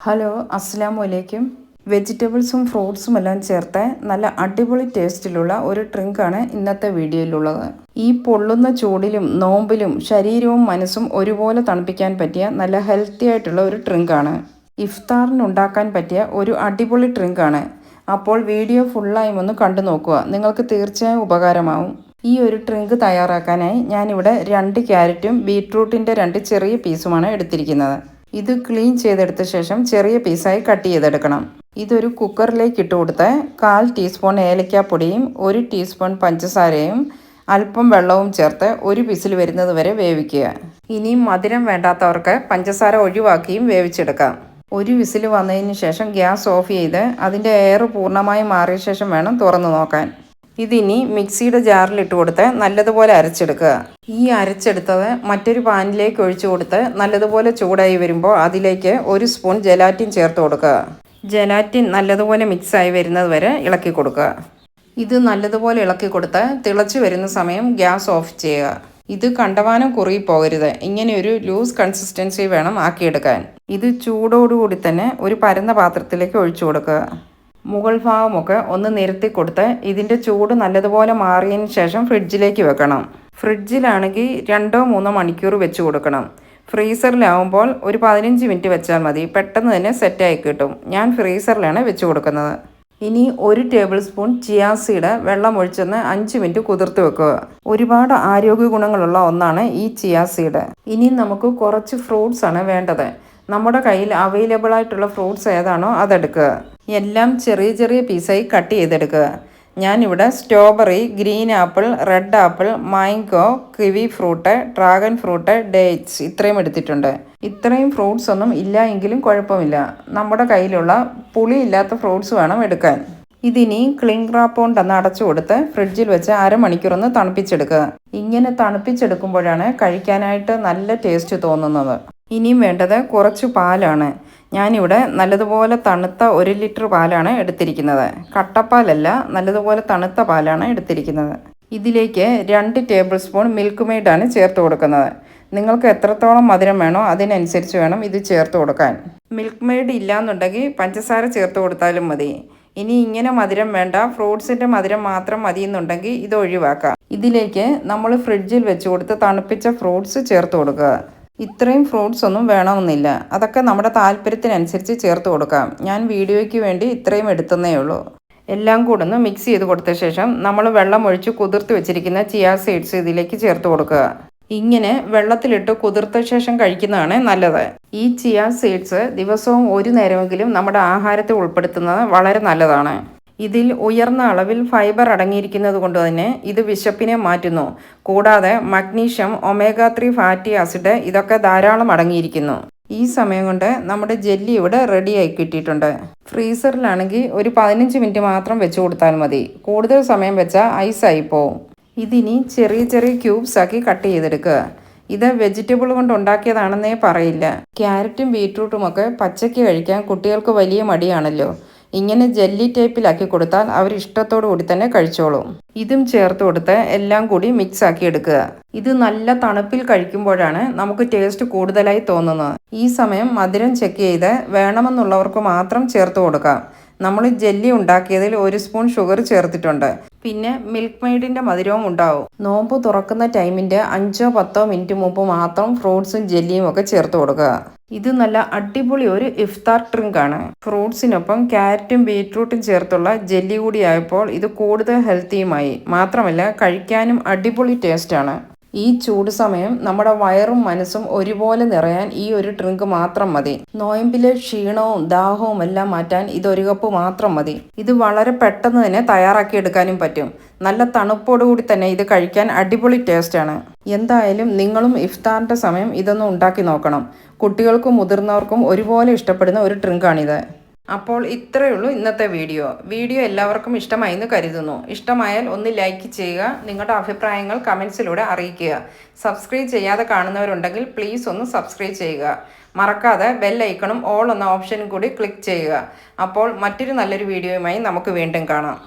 Hello അസ്സാം വലൈക്കും വെജിറ്റബിൾസും ഫ്രൂട്ട്സും എല്ലാം ചേർത്ത് നല്ല അടിപൊളി ടേസ്റ്റിലുള്ള ഒരു ഡ്രിങ്കാണ് ഇന്നത്തെ വീഡിയോയിലുള്ളത്. ഈ പൊള്ളുന്ന ചൂടിലും നോമ്പിലും ശരീരവും മനസ്സും ഒരുപോലെ തണുപ്പിക്കാൻ പറ്റിയ നല്ല ഹെൽത്തി ആയിട്ടുള്ള ഒരു ഡ്രിങ്കാണ്. ഇഫ്താറിന് ഉണ്ടാക്കാൻ പറ്റിയ ഒരു അടിപൊളി ഡ്രിങ്കാണ്. അപ്പോൾ വീഡിയോ ഫുള്ളായി ഒന്ന് കണ്ടു നോക്കുക. നിങ്ങൾക്ക് തീർച്ചയായും ഉപകാരമാവും. ഈ ഒരു ഡ്രിങ്ക് തയ്യാറാക്കാനായി ഞാനിവിടെ രണ്ട് ക്യാരറ്റും ബീട്രൂട്ടിന്റെ രണ്ട് ചെറിയ പീസുമാണ് എടുത്തിരിക്കുന്നത്. ഇത് ക്ലീൻ ചെയ്തെടുത്ത ശേഷം ചെറിയ പീസായി കട്ട് ചെയ്തെടുക്കണം. ഇതൊരു കുക്കറിലേക്ക് ഇട്ട് കൊടുത്ത് കാൽ ടീസ്പൂൺ ഏലക്കാപ്പൊടിയും ഒരു ടീസ്പൂൺ പഞ്ചസാരയും അല്പം വെള്ളവും ചേർത്ത് ഒരു വിസിൽ വരുന്നത് വരെ വേവിക്കുക. ഇനി മധുരം വേണ്ടാത്തവർക്ക് പഞ്ചസാര ഒഴിവാക്കിയും വേവിച്ചെടുക്കാം. ഒരു വിസിൽ വന്നതിന് ശേഷം ഗ്യാസ് ഓഫ് ചെയ്ത് അതിന്റെ എയർ പൂർണമായി മാറിയ ശേഷം വേണം തുറന്നു നോക്കാൻ. ഇതിനി മിക്സിയുടെ ജാറിൽ ഇട്ട് കൊടുത്ത് നല്ലതുപോലെ അരച്ചെടുക്കുക. ഈ അരച്ചെടുത്തത് മറ്റൊരു പാനിലേക്ക് ഒഴിച്ചു കൊടുത്ത് നല്ലതുപോലെ ചൂടായി വരുമ്പോൾ അതിലേക്ക് ഒരു സ്പൂൺ ജലാറ്റിൻ ചേർത്ത് കൊടുക്കുക. ജലാറ്റിൻ നല്ലതുപോലെ മിക്സായി വരുന്നത് വരെ ഇളക്കി കൊടുക്കുക. ഇത് നല്ലതുപോലെ ഇളക്കി കൊടുത്ത് തിളച്ച് വരുന്ന സമയം ഗ്യാസ് ഓഫ് ചെയ്യുക. ഇത് കണ്ടവാനം കുറുകി പോകരുത് ഇങ്ങനെ ഒരു ലൂസ് കൺസിസ്റ്റൻസി വേണം ആക്കിയെടുക്കാൻ. ഇത് ചൂടോടുകൂടി തന്നെ ഒരു പരന്ന പാത്രത്തിലേക്ക് ഒഴിച്ചു കൊടുക്കുക. മുകൾ ഭാഗമൊക്കെ ഒന്ന് നിരത്തി കൊടുത്ത് ഇതിന്റെ ചൂട് നല്ലതുപോലെ മാറിയതിന് ശേഷം ഫ്രിഡ്ജിലേക്ക് വെക്കണം. ഫ്രിഡ്ജിലാണെങ്കിൽ രണ്ടോ മൂന്നോ മണിക്കൂർ വെച്ച് കൊടുക്കണം. ഫ്രീസറിലാവുമ്പോൾ ഒരു പതിനഞ്ച് മിനിറ്റ് വെച്ചാൽ മതി. പെട്ടെന്ന് തന്നെ സെറ്റായി കിട്ടും. ഞാൻ ഫ്രീസറിലാണ് വെച്ച് കൊടുക്കുന്നത്. ഇനി ഒരു ടേബിൾ സ്പൂൺ ചിയാസീഡ് വെള്ളം ഒഴിച്ചെന്ന് അഞ്ച് മിനിറ്റ് കുതിർത്ത് വെക്കുക. ഒരുപാട് ആരോഗ്യ ഗുണങ്ങളുള്ള ഒന്നാണ് ഈ ചിയാസീഡ്. ഇനി നമുക്ക് കുറച്ച് ഫ്രൂട്ട്സ് ആണ് വേണ്ടത്. നമ്മുടെ കയ്യിൽ അവൈലബിൾ ആയിട്ടുള്ള ഫ്രൂട്ട്സ് ഏതാണോ അതെടുക്കുക. എല്ലാം ചെറിയ ചെറിയ പീസായി കട്ട് ചെയ്തെടുക്കുക. ഞാനിവിടെ strawberry green apple red apple mango kiwi fruit dragon fruit dates ഇത്രയും എടുത്തിട്ടുണ്ട്. ഇത്രയും ഫ്രൂട്ട്സ് ഒന്നും ഇല്ല എങ്കിലും കുഴപ്പമില്ല. നമ്മുടെ കയ്യിലുള്ള പുളിയില്ലാത്ത ഫ്രൂട്ട്സ് വേണം എടുക്കാൻ. ഇതിനി ക്ലിംഗ് റാപ്പ് കൊണ്ടൊന്ന് അടച്ചു കൊടുത്ത് ഫ്രിഡ്ജിൽ വെച്ച് അരമണിക്കൂർ ഒന്ന് തണുപ്പിച്ചെടുക്കുക. ഇങ്ങനെ തണുപ്പിച്ചെടുക്കുമ്പോഴാണ് കഴിക്കാനായിട്ട് നല്ല ടേസ്റ്റ് തോന്നുന്നത്. ഇനിയും വേണ്ടത് കുറച്ച് പാലാണ്. ഞാനിവിടെ നല്ലതുപോലെ തണുത്ത ഒരു ലിറ്റർ പാലാണ് എടുത്തിരിക്കുന്നത്. കട്ടപ്പാലല്ല നല്ലതുപോലെ തണുത്ത പാലാണ് എടുത്തിരിക്കുന്നത്. ഇതിലേക്ക് രണ്ട് ടേബിൾ സ്പൂൺ മിൽക്ക് മെയ്ഡാണ് ചേർത്ത് കൊടുക്കുന്നത്. നിങ്ങൾക്ക് എത്രത്തോളം മധുരം വേണോ അതിനനുസരിച്ച് വേണം ഇത് ചേർത്ത് കൊടുക്കാൻ. മിൽക്ക് മെയ്ഡ് ഇല്ലാന്നുണ്ടെങ്കിൽ പഞ്ചസാര ചേർത്ത് കൊടുത്താലും മതി. ഇനി ഇങ്ങനെ മധുരം വേണ്ട ഫ്രൂട്ട്സിന്റെ മധുരം മാത്രം മതി എന്നുണ്ടെങ്കിൽ ഇത് ഒഴിവാക്കാം ഇതിലേക്ക് നമ്മൾ ഫ്രിഡ്ജിൽ വെച്ച് കൊടുത്ത് തണുപ്പിച്ച ഫ്രൂട്ട്സ് ചേർത്ത് കൊടുക്കുക. ഇത്രയും ഫ്രൂട്ട്സ് ഒന്നും വേണമെന്നില്ല. അതൊക്കെ നമ്മുടെ താല്പര്യത്തിനനുസരിച്ച് ചേർത്ത് കൊടുക്കാം. ഞാൻ വീഡിയോയ്ക്ക് വേണ്ടി ഇത്രയും എടുത്തതേ ഉള്ളൂ. എല്ലാം കൂടെ ഒന്ന് മിക്സ് ചെയ്ത് കൊടുത്ത ശേഷം നമ്മൾ വെള്ളം ഒഴിച്ച് കുതിർത്ത് വെച്ചിരിക്കുന്ന ചിയാ സീഡ്സ് ഇതിലേക്ക് ചേർത്ത് കൊടുക്കുക. ഇങ്ങനെ വെള്ളത്തിലിട്ട് കുതിർത്ത ശേഷം കഴിക്കുന്നതാണ് നല്ലത്. ഈ ചിയാ സീഡ്സ് ദിവസവും ഒരു നേരമെങ്കിലും നമ്മുടെ ആഹാരത്തിൽ ഉൾപ്പെടുത്തുന്നത് വളരെ നല്ലതാണ്. ഇതിൽ ഉയർന്ന അളവിൽ ഫൈബർ അടങ്ങിയിരിക്കുന്നത് കൊണ്ട് തന്നെ ഇത് വിശപ്പിനെ മാറ്റുന്നു. കൂടാതെ magnesium omega three fatty acid ഇതൊക്കെ ധാരാളം അടങ്ങിയിരിക്കുന്നു. ഈ സമയം കൊണ്ട് നമ്മുടെ ജെല്ലി ഇവിടെ റെഡിയായി കിട്ടിയിട്ടുണ്ട്. ഫ്രീസറിലാണെങ്കിൽ ഒരു പതിനഞ്ച് മിനിറ്റ് മാത്രം വെച്ച് കൊടുത്താൽ മതി. കൂടുതൽ സമയം വെച്ചാൽ ഐസായി പോവും. ഇതിനി ചെറിയ ചെറിയ ക്യൂബ്സ് ആക്കി കട്ട് ചെയ്തെടുക്കുക ഇത് വെജിറ്റബിൾ കൊണ്ട് ഉണ്ടാക്കിയതാണെന്നേ പറയില്ല. ക്യാരറ്റും ബീട്രൂട്ടും ഒക്കെ പച്ചയ്ക്ക് കഴിക്കാൻ കുട്ടികൾക്ക് വലിയ മടിയാണല്ലോ. ഇങ്ങനെ ജെല്ലി ടൈപ്പിലാക്കി കൊടുത്താൽ അവർ ഇഷ്ടത്തോടു കൂടി തന്നെ കഴിച്ചോളും. ഇതും ചേർത്ത് കൊടുത്ത് എല്ലാം കൂടി മിക്സ് ആക്കി എടുക്കുക. ഇത് നല്ല തണുപ്പിൽ കഴിക്കുമ്പോഴാണ് നമുക്ക് ടേസ്റ്റ് കൂടുതലായി തോന്നുന്നത്. ഈ സമയം മധുരം ചെക്ക് ചെയ്ത് വേണമെന്നുള്ളവർക്ക് മാത്രം ചേർത്ത് കൊടുക്കാം. നമ്മൾ ജെല്ലി ഉണ്ടാക്കിയതിൽ ഒരു സ്പൂൺ ഷുഗർ ചേർത്തിട്ടുണ്ട്. പിന്നെ മിൽക്ക് മെയ്ഡിന്റെ മധുരവും ഉണ്ടാവും. നോമ്പ് തുറക്കുന്ന ടൈമിന്റെ അഞ്ചോ പത്തോ മിനിറ്റ് മുമ്പ് മാത്രം ഫ്രൂട്ട്സും ജെല്ലിയും ഒക്കെ ചേർത്ത് കൊടുക്കുക. ഇത് നല്ല അടിപൊളി ഒരു ഇഫ്താർ ഡ്രിങ്ക് ആണ്. ഫ്രൂട്ട്സിനൊപ്പം ക്യാരറ്റും ബീട്രൂട്ടും ചേർത്തുള്ള ജെല്ലി കൂടി ആയപ്പോൾ ഇത് കൂടുതൽ ഹെൽത്തിയുമായി. മാത്രമല്ല കഴിക്കാനും അടിപൊളി ടേസ്റ്റാണ് ഈ ചൂട് സമയം നമ്മുടെ വയറും മനസ്സും ഒരുപോലെ നിറയാൻ ഈ ഒരു ഡ്രിങ്ക് മാത്രം മതി. നോയമ്പിലെ ക്ഷീണവും ദാഹവും എല്ലാം മാറ്റാൻ ഇത് ഒരു കപ്പ് മാത്രം മതി. ഇത് വളരെ പെട്ടെന്ന് തന്നെ തയ്യാറാക്കി എടുക്കാനും പറ്റും. നല്ല തണുപ്പോടുകൂടി തന്നെ ഇത് കഴിക്കാൻ അടിപൊളി ടേസ്റ്റാണ് എന്തായാലും നിങ്ങളും ഇഫ്താറിന്റെ സമയം ഇതൊന്ന് ഉണ്ടാക്കി നോക്കണം. കുട്ടികൾക്കും മുതിർന്നവർക്കും ഒരുപോലെ ഇഷ്ടപ്പെടുന്ന ഒരു ഡ്രിങ്കാണിത് അപ്പോൾ ഇത്രയേ ഉള്ളൂ ഇന്നത്തെ വീഡിയോ. വീഡിയോ എല്ലാവർക്കും ഇഷ്ടമായി എന്ന് കരുതുന്നു. ഇഷ്ടമായാൽ ഒന്ന് ലൈക്ക് ചെയ്യുക നിങ്ങളുടെ അഭിപ്രായങ്ങൾ കമൻസിലൂടെ അറിയിക്കുക. സബ്സ്ക്രൈബ് ചെയ്യാതെ കാണുന്നവരുണ്ടെങ്കിൽ പ്ലീസ് ഒന്ന് സബ്സ്ക്രൈബ് ചെയ്യുക. മറക്കാതെ ബെൽ ഐക്കണും ഓൾ എന്ന ഓപ്ഷനും കൂടി ക്ലിക്ക് ചെയ്യുക. അപ്പോൾ മറ്റൊരു നല്ലൊരു വീഡിയോയുമായി നമുക്ക് വീണ്ടും കാണാം.